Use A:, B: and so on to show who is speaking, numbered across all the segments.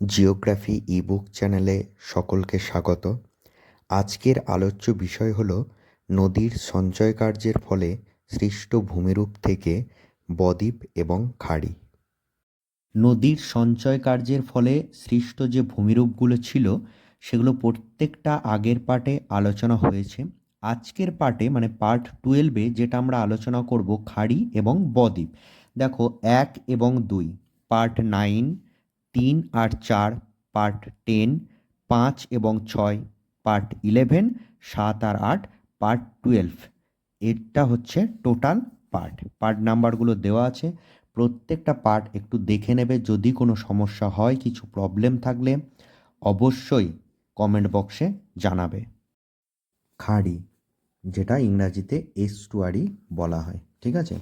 A: Geography ebook চ্যানেলে সকলকে স্বাগত। আজকের আলোচ্য বিষয় হল নদীর সঞ্চয় কার্যের ফলে সৃষ্ট ভূমিরূপ থেকে বদ্বীপ এবং খাড়ি। নদীর সঞ্চয় কার্যের ফলে সৃষ্ট যে ভূমিরূপগুলো ছিল, সেগুলো প্রত্যেকটা আগের পার্টে আলোচনা হয়েছে। আজকের পার্টে মানে পার্ট টুয়েলভে, যেটা আমরা আলোচনা করব খাড়ি এবং বদ্বীপ। দেখো, এক এবং দুই, পার্ট নাইন তিন আর চার পার্ট টেন, পাঁচ এবং ছয় পার্ট ইলেভেন, সাত আর আট পার্ট টুয়েলভ। এটা হচ্ছে টোটাল পার্ট। পার্ট নাম্বারগুলো দেওয়া আছে। প্রত্যেকটা পার্ট একটু দেখে নেবে। যদি কোনো সমস্যা হয়, কিছু প্রবলেম থাকলে অবশ্যই কমেন্ট বক্সে জানাবে। খাড়ি, যেটা ইংরাজিতে এস্টুয়ারি বলা হয়, ঠিক আছে?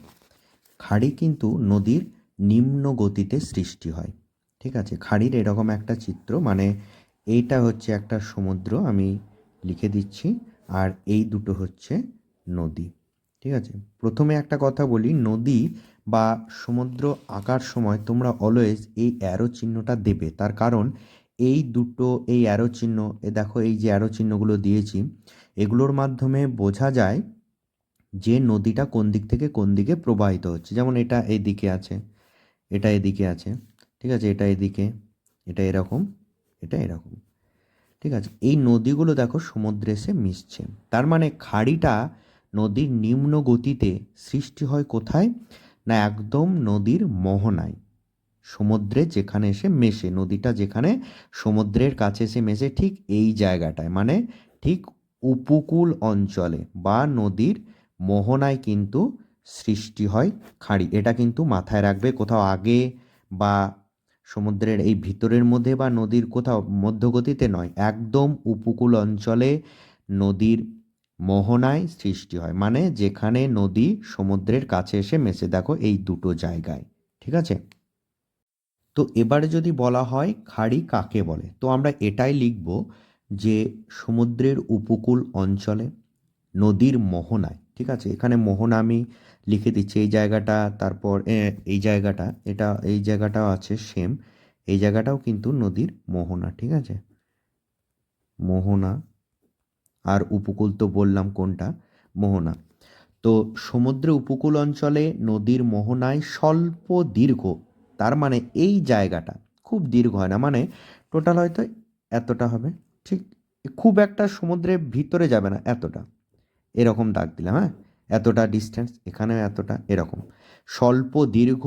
A: খাড়ি কিন্তু নদীর নিম্ন গতিতে সৃষ্টি হয়। ঠিক আছে? খাড়ির এরকম একটা চিত্র মানে এইটা হচ্ছে একটা সমুদ্র, আমি লিখে দিচ্ছি, আর এই দুটো হচ্ছে নদী, ঠিক আছে? প্রথমে একটা কথা বলি, নদী বা সমুদ্র আঁকার সময় তোমরা অলওয়েজ এই অ্যারো চিহ্নটা দেবে, তার কারণ এই দুটো, এই অ্যারো চিহ্ন, এ দেখো এই যে অ্যারো চিহ্নগুলো দিয়েছি, এগুলোর মাধ্যমে বোঝা যায় যে নদীটা কোন দিক থেকে কোন দিকে প্রবাহিত হচ্ছে, যেমন এটা এই দিকে আছে, এটা এদিকে আছে। ঠিক আছে? এটা এদিকে, এটা এরকম এটা এরকম। ঠিক আছে? এই নদীগুলো দেখো সমুদ্রে এসে মিশছে। তার মানে খাড়িটা নদীর নিম্ন গতিতে সৃষ্টি হয় কোথায়? না, একদম নদীর মোহনায়। সমুদ্রে যেখানে এসে মেশে, নদীটা যেখানে সমুদ্রের কাছে এসে মেশে ঠিক এই জায়গাটায়। মানে ঠিক উপকূল অঞ্চলে বা নদীর মোহনায় কিন্তু সৃষ্টি হয় খাঁড়ি। এটা কিন্তু মাথায় রাখবে কোথাও আগে বা সমুদ্রের এই ভিতরের মধ্যে বা নদীর কোথাও মধ্যগতিতে নয়, একদম উপকূল অঞ্চলে নদীর মোহনায় সৃষ্টি হয়। মানে যেখানে নদী সমুদ্রের কাছে এসে মেশে। দেখো এই দুটো জায়গায়, ঠিক আছে? তো এবারে যদি বলা হয় খাড়ি কাকে বলে, তো আমরা এটাই লিখব যে সমুদ্রের উপকূল অঞ্চলে নদীর মোহনায় ঠিক আছে? এখানে মোহনা আমি লিখে দিচ্ছি, এই জায়গাটা, তারপর এই জায়গাটা, এটা, এই জায়গাটাও আছে সেম এই জায়গাটাও কিন্তু নদীর মোহনা, ঠিক আছে? মোহনা, আর উপকূল তো বললাম কোনটা? মোহনা। তো সমুদ্র উপকূল অঞ্চলে নদীর মোহনায় স্বল্প দীর্ঘ, তার মানে এই জায়গাটা খুব দীর্ঘ হয় না মানে টোটাল হয়তো এতটা হবে, ঠিক? খুব একটা সমুদ্রের ভিতরে যাবে না, এতটা। এরকম দাগ দিলাম হ্যাঁ? এতটা ডিস্টেন্স এখানেও এতটা, এরকম। স্বল্প, দীর্ঘ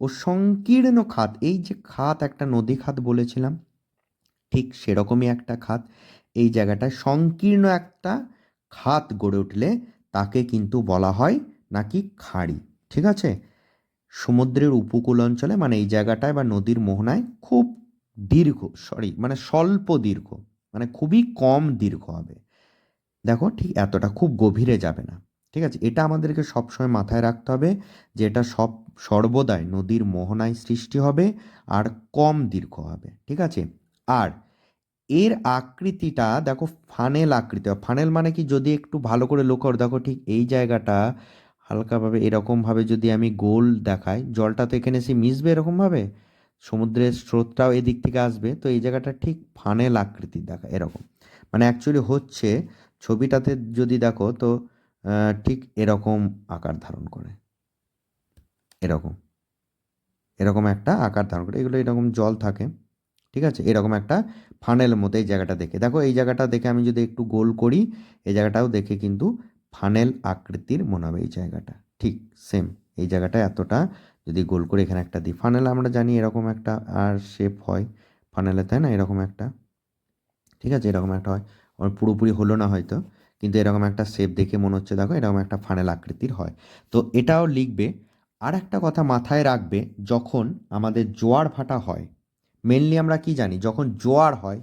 A: ও সংকীর্ণ খাত, এই যে খাত একটা নদী খাত বলেছিলাম, ঠিক সেরকমই একটা খাত। এই জায়গাটায় সংকীর্ণ একটা খাত গড়ে উঠলে তাকে কিন্তু বলা হয় নাকি খাড়ি, ঠিক আছে? সমুদ্রের উপকূল অঞ্চলে মানে এই জায়গাটায় বা নদীর মোহনায় খুব দীর্ঘ সরি মানে স্বল্প দীর্ঘ মানে খুবই কম দীর্ঘ হবে। দেখো ঠিক এতটা খুব গভীরে যাবে না। ঠিক আছে? এটা আমাদেরকে সবসময় মাথায় রাখতে হবে যে এটা সব, সর্বদাই নদীর মোহনায় সৃষ্টি হবে আর কম দীর্ঘ হবে। ঠিক আছে? আর এর আকৃতিটা দেখো ফানেল আকৃতি। ফানেল মানে কি? যদি একটু ভালো করে লক্ষ্য দেখো ঠিক এই জায়গাটা হালকাভাবে এরকমভাবে যদি আমি গোল দেখাই, জলটা তো এখানে এসে মিশবে এরকমভাবে? সমুদ্রের স্রোতটাও এদিক থেকে আসবে। তো এই জায়গাটা ঠিক ফানেল আকৃতির দেখা, এরকম। মানে অ্যাকচুয়ালি হচ্ছে ছবিটাতে যদি দেখো তো ঠিক এরকম আকার ধারণ করে। এরকম। এরকম একটা আকার ধারণ করে। এগুলো এরকম জল থাকে, ঠিক আছে? এরকম একটা ফানেল মতো এই জায়গাটা দেখে। দেখো, এই জায়গাটা দেখে আমি যদি একটু গোল করি, এই জায়গাটাও দেখে কিন্তু ফানেল আকৃতির মনে হবে এই জায়গাটা। ঠিক সেম এই জায়গাটা এতটা যদি গোল করে, এখানে একটা দিই ফানেল আমরা জানি এরকম একটা আর শেপ হয়। ফানেলে, তাই না? এরকম একটা। ঠিক আছে? এরকম একটা হয়। আমার পুরোপুরি হলো না হয়তো, কিন্তু এরকম একটা শেপ দেখে মনে হচ্ছে, দেখো এরকম একটা ফানেল আকৃতির হয়। তো এটাও লিখবে আর একটা কথা মাথায় রাখবে, যখন আমাদের জোয়ার ভাটা হয় মেনলি আমরা কি জানি, যখন জোয়ার হয়,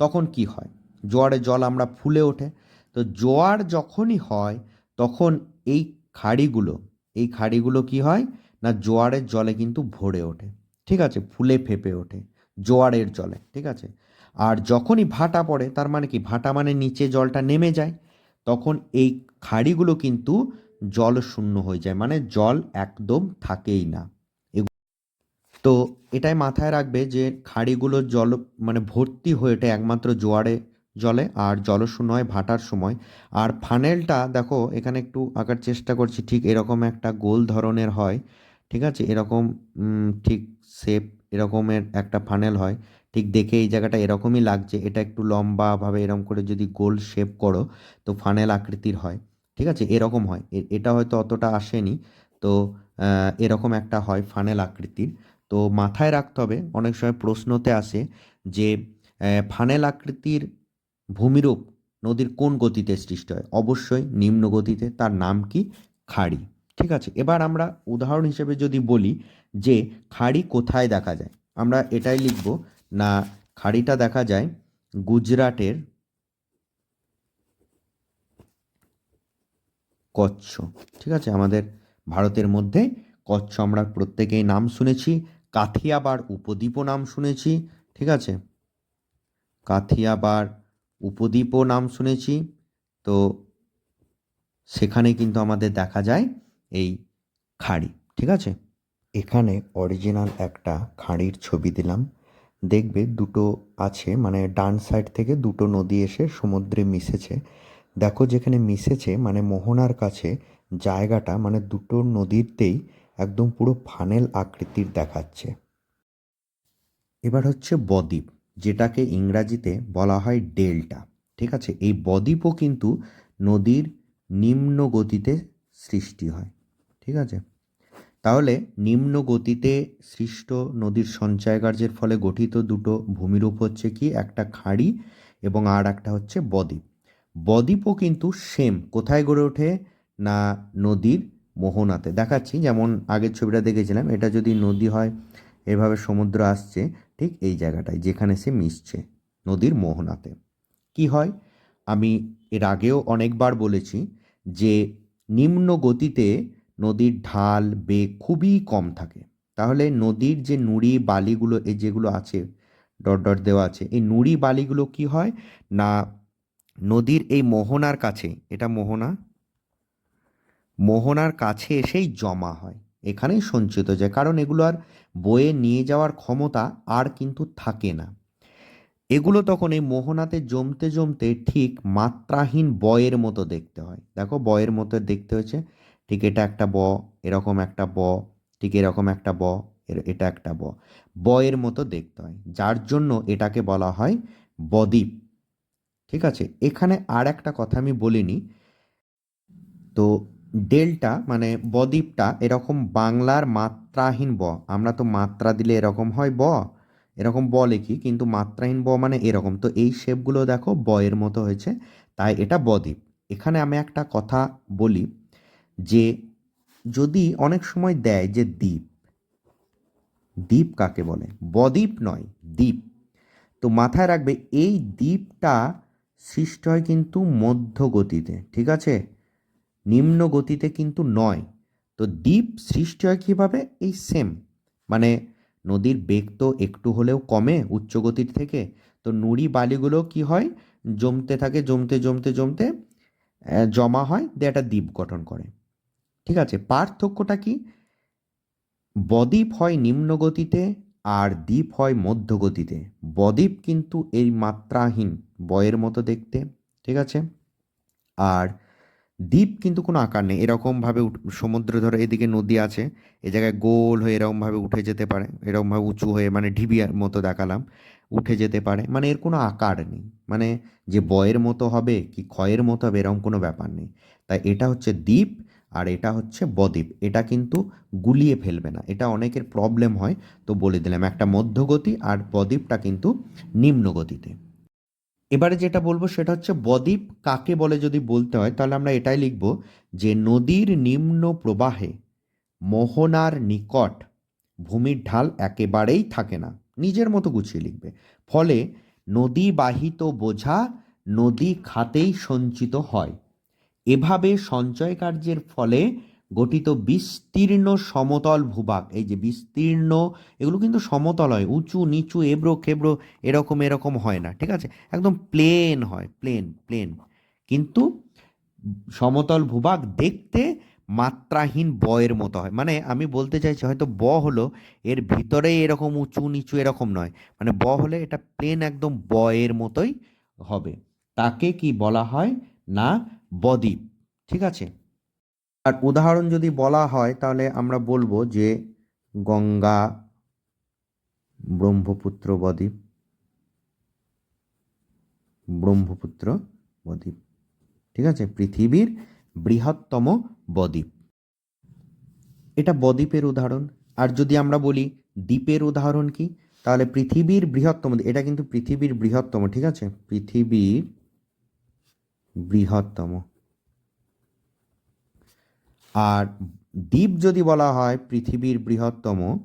A: তখন কি হয়? জোয়ারে জল আমরা ফুলে ওঠে। তো জোয়ার যখনই হয়, তখন এই খাড়িগুলো এই খাড়িগুলো কি হয়? না, জোয়ারের জলে কিন্তু ভরে ওঠে। ঠিক আছে? ফুলে ফেপে ওঠে, জোয়ারের জলে, ঠিক আছে? আর যখনই ভাটা পড়ে, তার মানে কি? ভাটা মানে নিচে জলটা নেমে যায়, তখন এই খাড়িগুলো কিন্তু জল শূন্য হয়ে যায় মানে জল একদম থাকেই না। তো এটাই মাথায় রাখবে যে খাড়িগুলো জল মানে ভর্তি হয়ে ওঠে একমাত্র জোয়ারে জলে আর জলশূন্য হয় ভাটার সময়। আর ফানেলটা দেখো, এখানে একটু আঁকার চেষ্টা করছি, ঠিক এরকম একটা গোল ধরনের হয়, ঠিক আছে? এরকম ঠিক শেপ এরকমের একটা ফানেল হয় ঠিক দেখে এই জায়গাটা এরকমই লাগছে, এটা একটু লম্বাভাবে এরকম করে যদি গোল শেপ করো, তো ফানেল আকৃতির হয়, ঠিক আছে? এরকম হয়। এটা হয়তো অতটা আসেনি, তো এরকম একটা হয় ফানেল আকৃতির। তো মাথায় রাখতে হবে, অনেক সময় প্রশ্নতে আসে যে ফানেল আকৃতির ভূমিরূপ নদীর কোন গতিতে সৃষ্টি হয়? অবশ্যই নিম্ন গতিতে, তার নাম কি? খাড়ি, ঠিক আছে? এবার আমরা উদাহরণ হিসেবে যদি বলি যে, খাড়ি কোথায় দেখা যায়? আমরা এটাই লিখব না খাড়িটা দেখা যায় গুজরাটের কচ্ছ, ঠিক আছে? আমাদের ভারতের মধ্যে কচ্ছ আমরা প্রত্যেকেই নাম শুনেছি, কাথিয়াবার উপদ্বীপও নাম শুনেছি, ঠিক আছে? কাথিয়াবার উপদ্বীপও নাম শুনেছি, তো সেখানে কিন্তু আমাদের দেখা যায় এই খাড়ি, ঠিক আছে? এখানে অরিজিনাল একটা খাঁড়ির ছবি দিলাম। দেখবে দুটো আছে মানে ডান সাইড থেকে দুটো নদী এসে সমুদ্রে মিশেছে। দেখো যেখানে মিশেছে মানে মোহনার কাছে জায়গাটা মানে দুটো নদীরতেই একদম পুরো ফানেল আকৃতির দেখাচ্ছে। এবার হচ্ছে বদ্বীপ, যেটাকে ইংরাজিতে বলা হয় ডেল্টা, ঠিক আছে? এই বদ্বীপও কিন্তু নদীর নিম্ন গতিতে সৃষ্টি হয়, ঠিক আছে? তাহলে নিম্ন গতিতে সৃষ্ট নদীর সঞ্চয় কার্যের ফলে গঠিত দুটো ভূমিরূপ হচ্ছে কি? একটা খাঁড়ি এবং আর একটা হচ্ছে বদ্বীপ। বদ্বীপও কিন্তু সেম কোথায় গড়ে ওঠে? না নদীর মোহনাতে। দেখাচ্ছি, যেমন আগের ছবিটা দেখেছিলাম, এটা যদি নদী হয়, এভাবে সমুদ্র আসছে, ঠিক এই জায়গাটায়, যেখানে সে মিশছে, নদীর মোহনাতে। কি হয়? আমি এর আগেও অনেকবার বলেছি যে নিম্ন গতিতে নদীর ঢাল, বেগ খুবই কম থাকে। তাহলে নদীর যে নুড়ি বালিগুলো, এই যেগুলো আছে, ডট ডট দেওয়া আছে, এই নুড়ি বালিগুলো কি হয়? না, নদীর এই মোহনার কাছে, এটা মোহনা? মোহনার কাছে এসেই জমা হয়, এখানেই সঞ্চিত যায়। কারণ এগুলো আর বয়ে নিয়ে যাওয়ার ক্ষমতা আর কিন্তু থাকে না। এগুলো তখন এই মোহনাতে জমতে জমতে ঠিক মাত্রাহীন বয়ের মতো দেখতে হয়। দেখো, বয়ের মতো দেখতে হয়েছে। ঠিক এটা একটা ব, এরকম একটা ব, ঠিক এরকম একটা ব, এর, এটা একটা ব। বয়ের মতো দেখতে হয়, যার জন্য এটাকে বলা হয় বদ্বীপ। ঠিক আছে? এখানে আর একটা কথা আমি বলিনি। তো ডেল্টা মানে বদ্বীপটা এরকম বাংলার মাত্রাহীন ব। আমরা তো মাত্রা দিলে এরকম হয় ব, এরকম ব লিখি, কিন্তু মাত্রাহীন ব মানে এরকম। তো এই শেপগুলো দেখো বয়ের মতো হয়েছে, তাই এটা বদ্বীপ। এখানে আমি একটা কথা বলি যে যদি অনেক সময় দেয় যে দ্বীপ দ্বীপ কাকে বলে? বদ্বীপ নয়, দ্বীপ। তো মাথায় রাখবে, এই দ্বীপটা সৃষ্টি হয় কিন্তু মধ্য গতিতে ঠিক আছে? নিম্ন গতিতে কিন্তু নয়। তো দ্বীপ সৃষ্টি হয় কীভাবে? এই সেম মানে নদীর বেগ তো একটু হলেও কমে উচ্চ গতির থেকে। তো নুড়ি বালিগুলো কি হয়? জমতে থাকে, জমতে জমতে জমতে জমা হয়, দিয়ে একটা দ্বীপ গঠন করে। ঠিক আছে? পার্থক্যটা কি? বদ্বীপ হয় নিম্ন গতিতে আর দ্বীপ হয় মধ্য গতিতে বদ্বীপ কিন্তু এই মাত্রাহীন বয়ের মতো দেখতে, ঠিক আছে? আর দ্বীপ কিন্তু কোনো আকার নেই। এরকমভাবে সমুদ্র ধরো এদিকে নদী আছে, এ জায়গায় গোল হয়ে এরকমভাবে উঠে যেতে পারে, এরকমভাবে উঁচু হয়ে মানে ঢিবিয়ার মতো দেখালাম, উঠে যেতে পারে। মানে এর কোনো আকার নেই। মানে যে বয়ের মতো হবে কি ক্ষয়ের মতো হবে এরকম কোনো ব্যাপার নেই। তাই এটা হচ্ছে দ্বীপ আর এটা হচ্ছে বদ্বীপ। এটা কিন্তু গুলিয়ে ফেলবে না। এটা অনেকের প্রবলেম হয়। তো বলে দিলাম, একটা মধ্যগতি আর বদ্বীপটা কিন্তু নিম্ন গতিতে এবারে যেটা বলব সেটা হচ্ছে বদ্বীপ কাকে বলে যদি বলতে হয়, তাহলে আমরা এটাই লিখব যে নদীর নিম্ন প্রবাহে মোহনার নিকট ভূমির ঢাল একেবারেই থাকে না। নিজের মতো গুছিয়ে লিখবে। ফলে নদী বাহিত বোঝা নদী খাতেই সঞ্চিত হয়। এভাবে সঞ্চয় কার্যের ফলে গঠিত বিস্তীর্ণ সমতল ভূভাগ, এই যে বিস্তীর্ণ, এগুলো কিন্তু সমতল হয়, উঁচু, নিচু, এবড়ো, খেবড়ো, এরকম এরকম হয় না, ঠিক আছে? একদম প্লেন হয়, প্লেন প্লেন। কিন্তু সমতল ভূভাগ দেখতে মাত্রাহীন বয়ের মতো হয়। মানে আমি বলতে চাইছি হয়তো ব হলো এর ভিতরে এরকম উঁচু, নিচু, এরকম নয়। মানে ব হলে এটা প্লেন একদম বয়ের মতোই হবে। তাকে কি বলা হয়? না বদ্বীপ, ঠিক আছে? আর উদাহরণ যদি বলা হয়, তাহলে আমরা বলব যে গঙ্গা, ব্রহ্মপুত্র বদ্বীপ ব্রহ্মপুত্র বদ্বীপ, ঠিক আছে? পৃথিবীর বৃহত্তম বদ্বীপ। এটা বদ্বীপের উদাহরণ। আর যদি আমরা বলি দ্বীপের উদাহরণ কি, তাহলে পৃথিবীর বৃহত্তম, এটা কিন্তু পৃথিবীর বৃহত্তম, ঠিক আছে? পৃথিবীর বৃহত্তম। আর দ্বীপ যদি বলা হয় পৃথিবীর বৃহত্তম,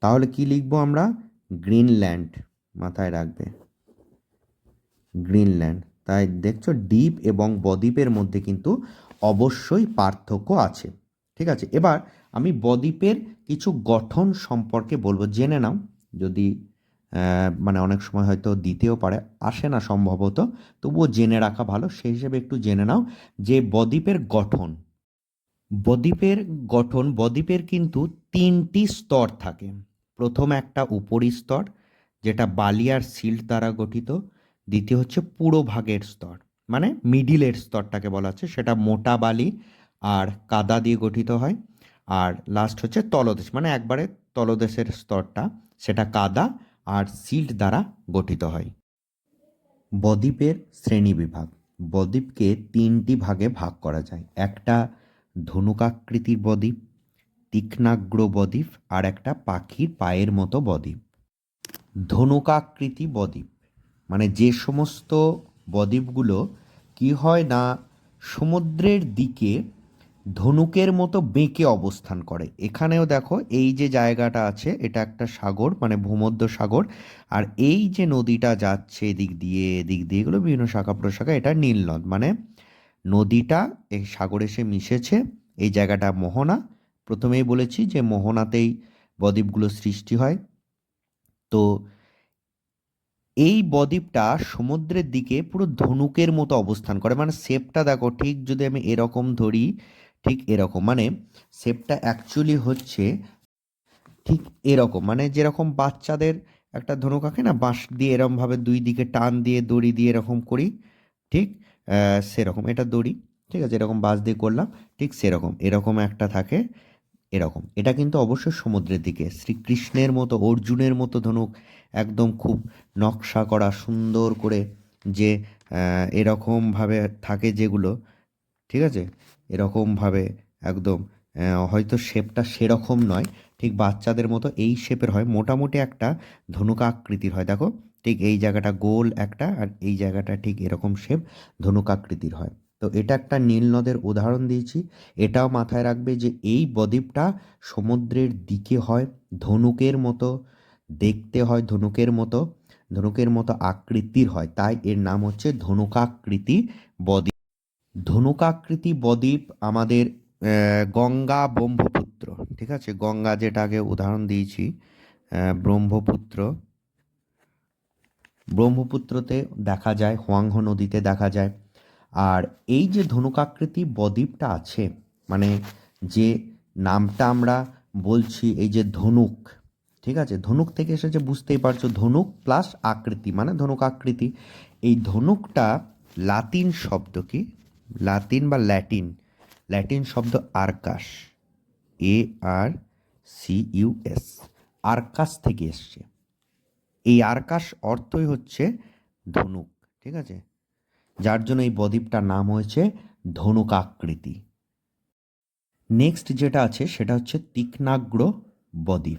A: তাহলে কি লিখব আমরা? গ্রিনল্যান্ড মাথায় রাখবে। গ্রিনল্যান্ড। তাই দেখছ দ্বীপ এবং বদ্বীপের মধ্যে কিন্তু অবশ্যই পার্থক্য আছে। ঠিক আছে, এবার আমি বদ্বীপের কিছু গঠন সম্পর্কে বলব, জেনে নাও। যদি মানে অনেক সময় হয়তো দিতেও পারে, আসে না সম্ভবত, তবুও জেনে রাখা ভালো। সেই হিসেবে একটু জেনে নাও যে বদ্বীপের গঠন বদ্বীপের গঠন, বদ্বীপের কিন্তু তিনটি স্তর থাকে। প্রথম একটা উপরি স্তর, যেটা বালি আর সিল্ট দ্বারা গঠিত, দ্বিতীয় হচ্ছে পুরো ভাগের স্তর মানে মিডিলের স্তরটাকে বলা হচ্ছে, সেটা মোটা বালি আর কাদা দিয়ে গঠিত হয়, আর লাস্ট হচ্ছে তলদেশ মানে একবারে তলদেশের স্তরটা, সেটা কাদা আর সিল্ট দ্বারা গঠিত হয়। বদ্বীপের শ্রেণীবিভাগ বদ্বীপকে তিনটি ভাগে ভাগ করা যায়। একটা ধনুকাকৃতির বদ্বীপ, তীক্ষ্ণাগ্র বদ্বীপ আর একটা পাখির পায়ের মতো বদ্বীপ। ধনুকাকৃতি বদ্বীপ। মানে যে সমস্ত বদ্বীপগুলো কি হয় না, সমুদ্রের দিকে ধনুকের মতো বেঁকে অবস্থান করে। এখানেও দেখো, এই যে জায়গাটা আছে, এটা একটা সাগর মানে ভূমধ্য সাগর, আর এই যে নদীটা যাচ্ছে এদিক দিয়ে এদিক দিয়ে, এগুলো বিভিন্ন শাখা প্রশাখা, এটা নীল নদ। মানে নদীটা এই সাগরে এসে মিশেছে, এই জায়গাটা মোহনা। প্রথমেই বলেছি যে মোহনাতেই বদ্বীপগুলো সৃষ্টি হয়। তো এই বদ্বীপটা সমুদ্রের দিকে পুরো ধনুকের মতো অবস্থান করে। মানে শেপটা দেখো, ঠিক যদি আমি এরকম ধরি ঠিক এরকম। মানে শেপটা অ্যাকচুয়ালি হচ্ছে ঠিক এরকম। মানে যেরকম বাচ্চাদের একটা ধনুক আঁকে না, বাঁশ দিয়ে এরকমভাবে দুই দিকে টান দিয়ে, দড়ি দিয়ে এরকম করি, ঠিক সেরকম। এটা দড়ি, ঠিক আছে, এরকম বাঁশ দিয়ে করলাম, ঠিক সেরকম। এরকম একটা থাকে, এরকম। এটা কিন্তু অবশ্যই সমুদ্রের দিকে। শ্রীকৃষ্ণের মতো, অর্জুনের মতো ধনুক একদম খুব নকশা করা, সুন্দর করে যে এরকমভাবে থাকে যেগুলো, ঠিক আছে? এরকমভাবে একদম হয়তো শেপটা সেরকম নয়। ঠিক বাচ্চাদের মতো এই শেপের হয়। মোটামুটি একটা ধনুক আকৃতির হয়। দেখো, ঠিক এই জায়গাটা গোল একটা আর এই জায়গাটা ঠিক এরকম শেপ ধনুক আকৃতির হয়। তো এটা একটা নীল নদের উদাহরণ দিয়েছি। এটাও মাথায় রাখবে যে এই বদ্বীপটা সমুদ্রের দিকে হয়, ধনুকের মতো, দেখতে হয় ধনুকের মতো ধনুকের মতো আকৃতির হয়। তাই এর নাম হচ্ছে ধনুকাকৃতি বদ্বীপ। ধনুকাকৃতি বদ্বীপ আমাদের গঙ্গা ব্রহ্মপুত্র। ঠিক আছে? গঙ্গা যেটাকে উদাহরণ দিয়েছি ব্রহ্মপুত্র। ব্রহ্মপুত্রতে দেখা যায়, হোয়াংহ নদীতে দেখা যায়। আর এই যে ধনুকাকৃতি বদ্বীপটা আছে মানে যে নামটা আমরা বলছি, এই যে ধনুক, ঠিক আছে? ধনুক থেকে এসেছে, বুঝতেই পারছ, ধনুক প্লাস আকৃতি মানে ধনুক আকৃতি এই ধনুকটা লাতিন শব্দ কি? লাতিন বা ল্যাটিন। ল্যাটিন শব্দ আরকাস। A R C U S. আরকাস থেকে এসছে। এই আরকাস অর্থই হচ্ছে ধনুক, ঠিক আছে? যার জন্য এই বদ্বীপটার নাম হয়েছে ধনুক আকৃতি। নেক্সট যেটা আছে, সেটা হচ্ছে তীক্ষ্ণাগ্র বদ্বীপ।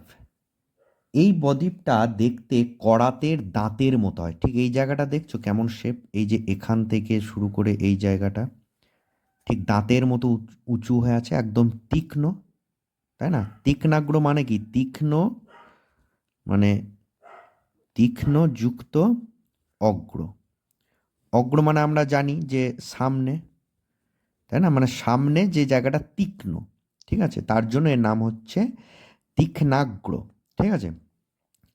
A: এই বদ্বীপটা দেখতে করাতের দাঁতের মতো হয়। ঠিক এই জায়গাটা দেখছ? কেমন শেপ এই যে এখান থেকে শুরু করে এই জায়গাটা। ঠিক দাঁতের মতো উচ- হয়ে আছে, একদম তীক্ষ্ণ, তাই না? তীক্ষ্ণাগ্র মানে কি? তীক্ষ্ণ মানে তীক্ষ্ণ, যুক্ত, অগ্র। অগ্র মানে আমরা জানি যে সামনে, তাই না? মানে সামনে যে জায়গাটা তীক্ষ্ণ, ঠিক আছে? তার জন্য এর নাম হচ্ছে তীক্ষ্ণাগ্র, ঠিক আছে?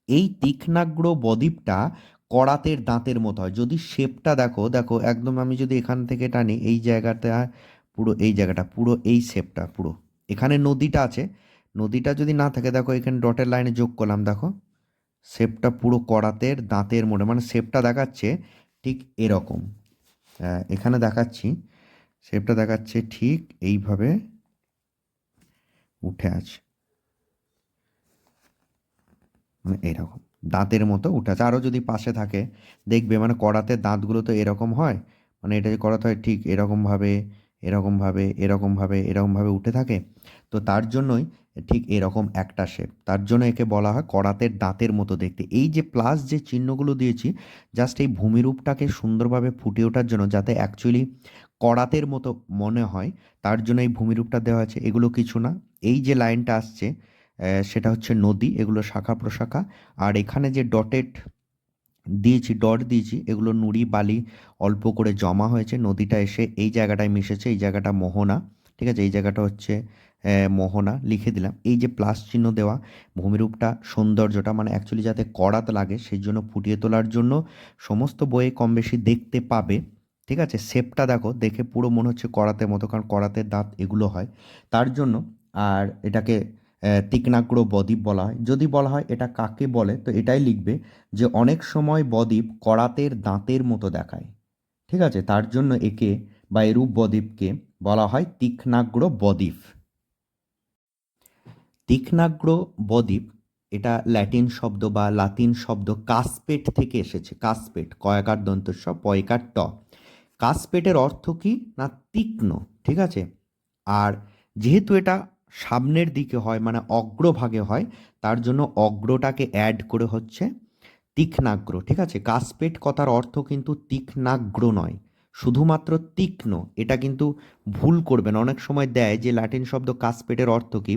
A: এই তীক্ষ্ণাগ্র বদ্বীপটা করাতের দাঁতের মতো হয়। যদি শেপটা দেখো দেখো একদম আমি যদি এখান থেকে টানি এই জায়গাটা পুরো এই জায়গাটা পুরো এই শেপটা পুরো। এখানে নদীটা আছে নদীটা যদি না থাকে দেখো এখানে ডটের লাইনে যোগ করলাম দেখো। শেপটা পুরো কড়াতের দাঁতের মোড়ে মানে শেপটা দেখাচ্ছে ঠিক এরকম। আহ, এখানে দেখাচ্ছি শেপটা দেখাচ্ছে ঠিক এইভাবে উঠে আছে। মানে এরকম দাঁতের মতো উঠে আরও যদি পাশে থাকে, দেখবে মানে কড়াতে দাঁতগুলো তো এরকম হয় মানে এটা যে করাতে হয় ঠিক এরকমভাবে এরকমভাবে এরকমভাবে এরকমভাবে উঠে থাকে। তো তার জন্যই ঠিক এরকম একটা শেপ তার জন্য একে বলা হয় করাতের দাঁতের মতো দেখতে। এই যে প্লাস যে চিহ্নগুলো দিয়েছি জাস্ট এই ভূমিরূপটাকে সুন্দরভাবে ফুটে ওঠার জন্য যাতে অ্যাকচুয়ালি করাতের মতো মনে হয়, তার জন্য এই ভূমিরূপটা দেওয়া আছে। এগুলো কিছু না। এই যে লাইনটা আসছে সেটা হচ্ছে নদী, এগুলো শাখা প্রশাখা। আর এখানে যে ডটেড দিয়েছি, ডট দিয়েছি, এগুলো নুড়ি বালি অল্প করে জমা হয়েছে। নদীটা এসে এই জায়গাটায় মিশেছে, এই জায়গাটা মোহনা, ঠিক আছে? এই জায়গাটা হচ্ছে মোহনা, লিখে দিলাম। এই যে প্লাস চিহ্ন দেওয়া, ভূমিরূপটা, সৌন্দর্যটা মানে অ্যাকচুয়ালি যাতে করাত লাগে, সেই জন্য ফুটিয়ে তোলার জন্য সমস্ত বইয়ে কম বেশি দেখতে পাবে, ঠিক আছে? শেপটা দেখো, দেখে পুরো মনে হচ্ছে করাতের মতো, কারণ করাতের দাঁত এগুলো হয়। তার জন্য, আর এটাকে তীক্ষ্ণাগ্র বদ্বীপ বলা হয়। যদি বলা হয় এটা কাকে বলে, তো এটাই লিখবে যে অনেক সময় বদ্বীপ করাতের দাঁতের মতো দেখায়। ঠিক আছে? তার জন্য একে বা এরূপ বদ্বীপকে বলা হয় তীক্ষ্ণাগ্র বদ্বীপ। তীক্ষ্ণাগ্র বদ্বীপ, এটা ল্যাটিন শব্দ বা লাতিন শব্দ কাসপেট থেকে এসেছে। কাসপেট, কয়াকার দন্তস্ব, পয়কার ট। কাসপেটের অর্থ কি? না, তীক্ষ্ণ। ঠিক আছে? আর যেহেতু এটা সামনের দিকে হয় মানে অগ্রভাগে হয়, তার জন্য অগ্রটাকে অ্যাড করে হচ্ছে তীক্ষ্ণাগ্র, ঠিক আছে? কাসপেট কথার অর্থ কিন্তু তীক্ষ্ণাগ্র নয়, শুধুমাত্র তীক্ষ্ণ, এটা কিন্তু ভুল করবেন অনেক সময় দেয় যে ল্যাটিন শব্দ কাসপেটের অর্থ কি?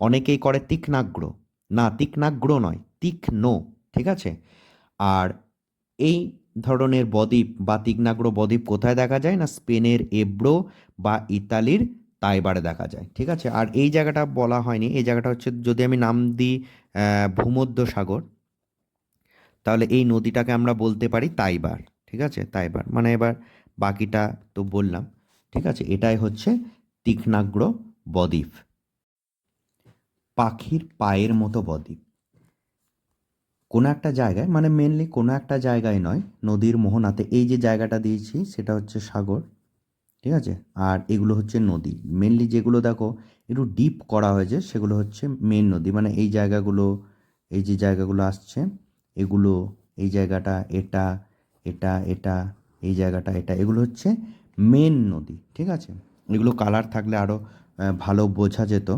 A: অনেকেই করে তীক্ষ্ণাগ্র। না, তীক্ষ্ণাগ্র নয়, তীক্ষ্ণ, ঠিক আছে? আর এই ধরনের বদ্বীপ বা তীক্ষ্ণাগ্র বদ্বীপ কোথায় দেখা যায়? না স্পেনের এব্রো বা ইতালির তাইবারে দেখা যায়, ঠিক আছে? আর এই জায়গাটা বলা হয়নি, এই জায়গাটা হচ্ছে যদি আমি নাম দিই ভূমধ্য সাগর তাহলে এই নদীটাকে আমরা বলতে পারি তাইবার, ঠিক আছে? তাইবার মানে এবার বাকিটা তো বললাম, ঠিক আছে? এটাই হচ্ছে তীক্ষ্ণাগ্র বদ্বীপ, পাখির পায়ের মতো বদ্বীপ। কোনো একটা জায়গায় মানে মেনলি কোনো একটা জায়গায় নয়, নদীর মোহনাতে এই যে জায়গাটা দিয়েছি, সেটা হচ্ছে সাগর। ঠিক আছে? আর এগুলো হচ্ছে নদী। মেনলি যেগুলো দেখো, একটু ডিপ করা হয়েছে, সেগুলো হচ্ছে মেন নদী। মানে এই জায়গাগুলো, এই যে জায়গাগুলো আসছে, এগুলো, এই জায়গাটা এটা এটা এটা, এই জায়গাটা এটা, এগুলো হচ্ছে মেন নদী। ঠিক আছে? এগুলো কালার থাকলে আরও ভালো বোঝা যেত।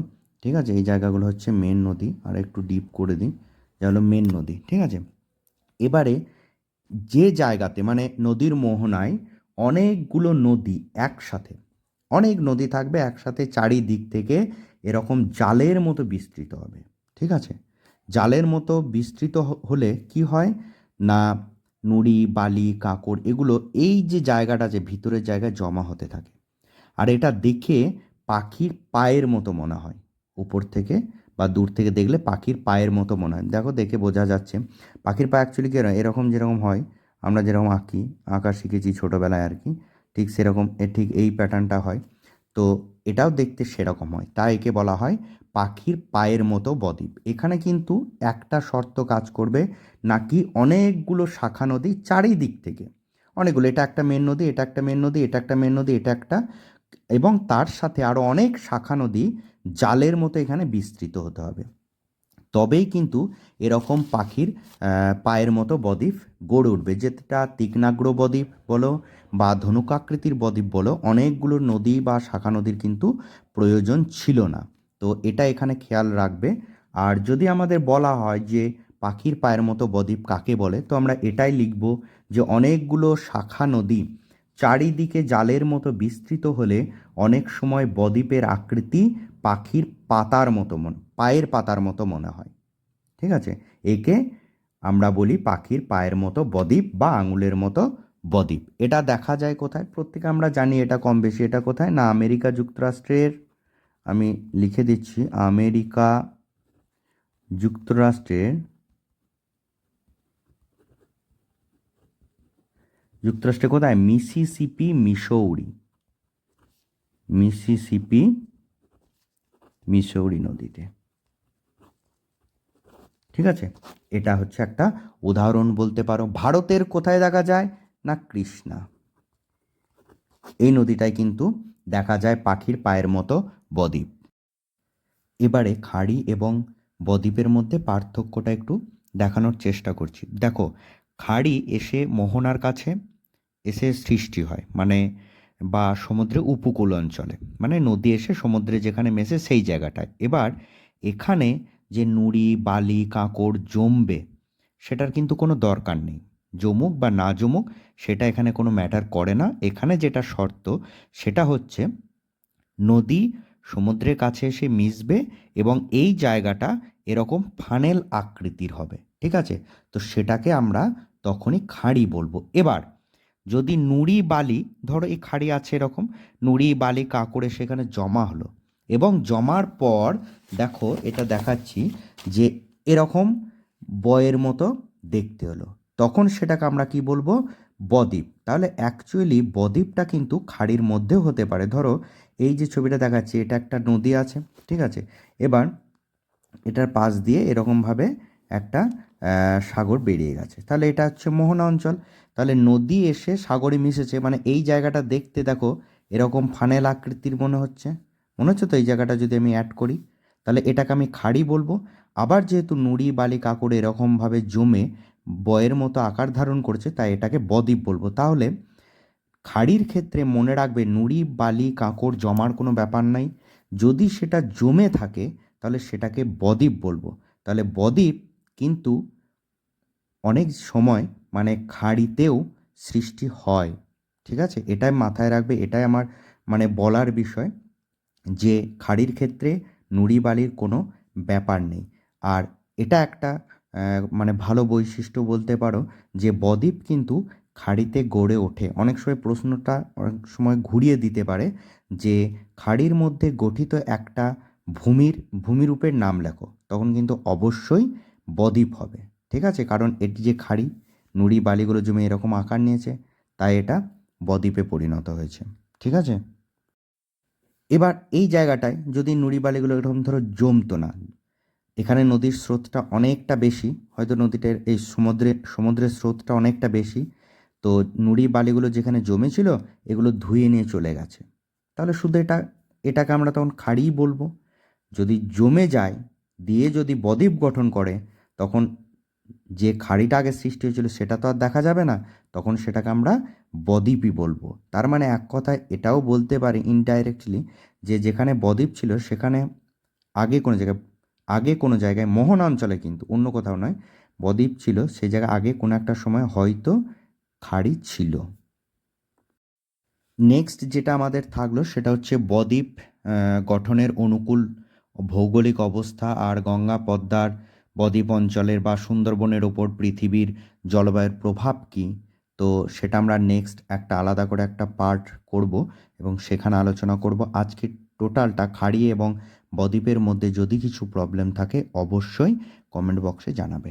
A: ঠিক আছে? এই জায়গাগুলো হচ্ছে মেন নদী। আর একটু ডিপ করে দিই, যা হলো মেন নদী। ঠিক আছে? এবারে যে জায়গাতে মানে নদীর মোহনায় অনেকগুলো নদী একসাথে, অনেক নদী থাকবে একসাথে চারিদিক থেকে এরকম জালের মতো বিস্তৃত হবে, ঠিক আছে? জালের মতো বিস্তৃত হলে কি হয়? না, নুড়ি, বালি, কাঁকড় এগুলো এই যে জায়গাটা যে ভিতরের জায়গায় জমা হতে থাকে, আর এটা দেখে পাখির পায়ের মতো মনে হয়, উপর থেকে বা দূর থেকে দেখলে পাখির পায়ের মতো মনে হয়। দেখো দেখে বোঝা যাচ্ছে, পাখির পা অ্যাকচুয়ালি কী? এরকম যেরকম হয় আমরা যেরকম আঁকি, আঁকা শিখেছি ছোটোবেলায় আর কি, ঠিক সেরকম ঠিক এই প্যাটার্নটা হয়। তো এটাও দেখতে সেরকম হয়। তাই একে বলা হয় পাখির পায়ের মতো বদ্বীপ। এখানে কিন্তু একটা শর্ত কাজ করবে নাকি অনেকগুলো শাখা নদী চারিদিক থেকে। অনেকগুলো, এটা একটা মেন নদী, এটা একটা মেন নদী, এটা একটা মেন নদী, এটা একটা, এবং তার সাথে আরও অনেক শাখা নদী জালের মতো এখানে বিস্তৃত হতে হবে। তবেই কিন্তু এরকম পাখির পায়ের মতো বদ্বীপ গড়ে উঠবে। যেটা তীক্ষ্ণাগ্র বদ্বীপ বলো বা ধনুকাকৃতির বদ্বীপ বলো, অনেকগুলো নদী বা শাখা নদীর কিন্তু প্রয়োজন ছিল না। তো এটা এখানে খেয়াল রাখবে। আর যদি আমাদের বলা হয় যে পাখির পায়ের মতো বদ্বীপ কাকে বলে, তো আমরা এটাই লিখব যে অনেকগুলো শাখা নদী চারিদিকে জালের মতো বিস্তৃত হলে অনেক সময় বদ্বীপের আকৃতি পাখির পাতার মতো মনে পায়ের পাতার মতো মনে হয়। ঠিক আছে? একে আমরা বলি পাখির পায়ের মতো বদ্বীপ বা আঙুলের মতো বদ্বীপ। এটা দেখা যায় কোথায়? প্রত্যেকে আমরা জানি এটা কম বেশি। এটা কোথায়? না, আমেরিকা যুক্তরাষ্ট্রের। আমি লিখে দিচ্ছি, আমেরিকা যুক্তরাষ্ট্রের যুক্তরাষ্ট্রে কোথায়? মিসিসিপি মিসৌরি মিসিসিপি মিসৌরি নদীতে। ঠিক আছে? এটা হচ্ছে একটা উদাহরণ বলতে পারো। ভারতের কোথায় দেখা যায়? না, কৃষ্ণা। এই নদীটায় কিন্তু দেখা যায় পাখির পায়ের মতো বদ্বীপ। এবারে খাড়ি এবং বদ্বীপের মধ্যে পার্থক্যটা একটু দেখানোর চেষ্টা করছি। দেখো, খাড়ি এসে মোহনার কাছে এসে সৃষ্টি হয় মানে বা সমুদ্রে উপকূল অঞ্চলে। মানে নদী এসে সমুদ্রে যেখানে মেশে সেই জায়গাটায়। এবার এখানে যে নুড়ি, বালি, কাঁকড় জমবে, সেটার কিন্তু কোনো দরকার নেই। জমুক বা না জমুক, সেটা এখানে কোনো ম্যাটার করে না। এখানে যেটা শর্ত, সেটা হচ্ছে নদী সমুদ্রের কাছে এসে মিশবে এবং এই জায়গাটা এরকম ফানেল আকৃতির হবে, ঠিক আছে? তো সেটাকে আমরা তখনই খাড়ি বলব। এবার, যদি নুড়ি, বালি, ধরো এই খাড়ি আছে এরকম, নুড়ি, বালি, কাঁকড়ে সেখানে জমা হলো এবং জমার পর, দেখো, এটা দেখাচ্ছি যে এরকম বয়ের মতো দেখতে হলো। তখন সেটাকে আমরা কি বলব? বদ্বীপ। তাহলে অ্যাকচুয়ালি বদ্বীপটা কিন্তু খাড়ির মধ্যেও হতে পারে। ধরো, এই যে ছবিটা দেখাচ্ছি, এটা একটা নদী আছে, ঠিক আছে? এবার এটার পাশ দিয়ে এরকমভাবে একটা সাগর বেরিয়ে গেছে। তাহলে এটা হচ্ছে মোহনা অঞ্চল। তাহলে নদী এসে সাগরে মিশেছে মানে এই জায়গাটা দেখতে দেখো, এরকম ফানেল আকৃতির মনে হচ্ছে। মনে হচ্ছে তো এই জায়গাটা যদি আমি অ্যাড করি, তাহলে এটাকে আমি খাড়ি বলব। আবার যেহেতু নুড়ি বালি কাকড় এরকমভাবে জমে বয়ের মতো আকার ধারণ করছে, তাই এটাকে বদ্বীপ বলব। তাহলে খাড়ির ক্ষেত্রে মনে রাখবে নুড়ি বালি কাঁকড় জমার কোনো ব্যাপার নাই। যদি সেটা জমে থাকে, তাহলে সেটাকে বদ্বীপ বলব। তাহলে বদ্বীপ কিন্তু অনেক সময় মানে খাড়িতেও সৃষ্টি হয়। ঠিক আছে? এটাই মাথায় রাখবে, এটাই আমার মানে বলার বিষয়। যে খাড়ির ক্ষেত্রে নুড়ি বালির কোনো ব্যাপার নেই। আর এটা একটা মানে ভালো বৈশিষ্ট্য বলতে পারো যে বদ্বীপ কিন্তু খাড়িতে গড়ে ওঠে। অনেক সময় প্রশ্নটা অনেক সময় ঘুরিয়ে দিতে পারে যে খাড়ির মধ্যে গঠিত একটা ভূমির, ভূমিরূপের নাম লেখো, তখন কিন্তু অবশ্যই বদ্বীপ হবে। ঠিক আছে? কারণ এটি যে খাড়ি, নুড়ি বালিগুলো জমে এরকম আকার নিয়েছে, তাই এটা বদ্বীপে পরিণত হয়েছে। ঠিক আছে? এবার এই জায়গাটায় যদি নুড়ি বালিগুলো এরকম ধরো জমতো না, এখানে নদীর স্রোতটা অনেকটা বেশি, হয়তো নদীটার এই সমুদ্রে সমুদ্রের স্রোতটা অনেকটা বেশি, তো নুড়ি বালিগুলো যেখানে জমেছিল এগুলো ধুয়ে নিয়ে চলে গেছে। তাহলে শুধু এটা, এটাকে আমরা তখন খাড়িই বলব। যদি জমে যায়, দিয়ে যদি বদ্বীপ গঠন করে, তখন যে খাড়িটা আগে সৃষ্টি হয়েছিল সেটা তো আর দেখা যাবে না তখন সেটাকে আমরা বদ্বীপই বলব। তার মানে এক কথায় এটাও বলতে পারি ইনডাইরেক্টলি যে যেখানে বদ্বীপ ছিল সেখানে আগে কোনো জায়গায়, আগে কোনো জায়গায় মোহন অঞ্চলে কিন্তু, অন্য কোথাও নয়, বদ্বীপ ছিল, সে জায়গায় আগে কোনো একটা সময় হয়তো খাড়ি ছিল। নেক্সট যেটা আমাদের থাকল সেটা হচ্ছে বদ্বীপ গঠনের অনুকূল ভৌগোলিক অবস্থা আর গঙ্গা পদ্মার বদ্বীপ অঞ্চলের বা সুন্দরবনের ওপর পৃথিবীর জলবায়ুর প্রভাব কী? তো সেটা আমরা নেক্সট একটা আলাদা করে একটা পার্ট করব এবং সেখানে আলোচনা করব। আজকে টোটালটা খাড়ি এবং বদ্বীপের মধ্যে যদি কিছু প্রবলেম থাকে, অবশ্যই কমেন্ট বক্সে জানাবে।